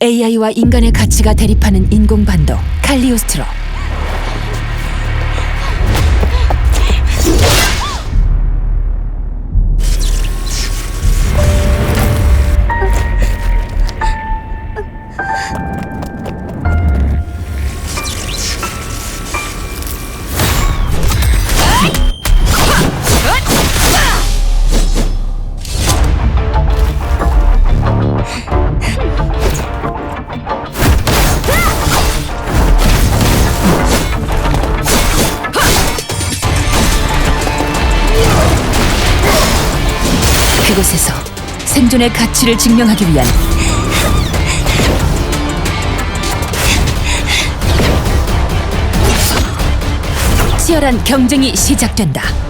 AI와 인간의 가치가 대립하는 인공반도 칼리오스트로 그곳에서 생존의 가치를 증명하기 위한 치열한 경쟁이 시작된다.